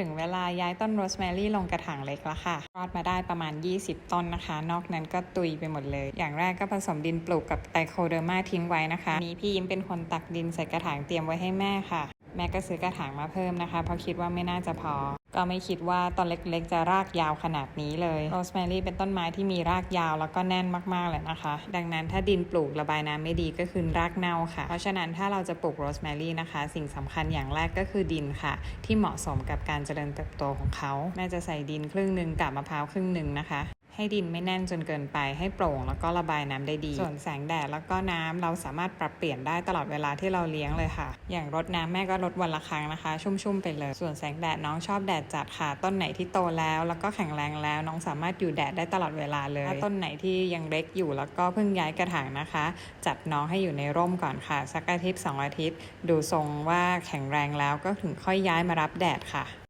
ถึงเวลาย้ายต้นโรสแมรี่ลงกระถางเล็กแล้วค่ะ รอดมาได้ประมาณ 20 ต้นนะคะ นอกนั้นก็ตุยไปหมดเลย อย่างแรกก็ผสมดินปลูกกับไตโคเดอร์มาทิ้งไว้นะคะนี้พี่ยิ้มเป็นคนตักดินใส่กระถางเตรียมไว้ให้แม่ค่ะ แม่ก็ซื้อกระถางมาเพิ่มนะคะ เพราะคิดว่าไม่น่าจะพอก็ไม่คิดว่าต้นเล็กๆ จะรากยาวขนาดนี้เลยโรสแมรี่เป็นต้นไม้ที่มีรากยาวแล้วก็แน่นมากๆเลยนะคะ ดังนั้นถ้าดินปลูกระบายน้ำไม่ดีก็คือรากเน่าค่ะ เพราะฉะนั้นถ้าเราจะปลูกโรสแมรี่นะคะ สิ่งสำคัญอย่างแรกก็คือดินค่ะ ที่เหมาะสมกับการเจริญเติบโตของเขาแม่จะใส่ดินครึ่งหนึ่งกับมะพร้าวครึ่งหนึ่งนะคะให้ดินไม่แน่นจนเกินไปให้โปร่งแล้วก็ระบายน้ำได้ดี ส่วนแสงแดดแล้วก็น้ำเราสามารถปรับเปลี่ยนได้ตลอดเวลาที่เราเลี้ยงเลยค่ะ อย่างรดน้ำแม่ก็รดวันละครั้งนะคะ ชุ่มๆไปเลย ส่วนแสงแดดน้องชอบแดดจัดค่ะ ต้นไหนที่โตแล้ว แล้วก็แข็งแรงแล้ว น้องสามารถอยู่แดดได้ตลอดเวลาเลย ถ้าต้นไหนที่ยังเล็กอยู่แล้วก็เพิ่งย้ายกระถางนะคะ จัดน้องให้อยู่ในร่มก่อนค่ะ สักอาทิตย์สองอาทิตย์ ดูทรงว่าแข็งแรงแล้วก็ถึงค่อยย้ายมารับแดดค่ะ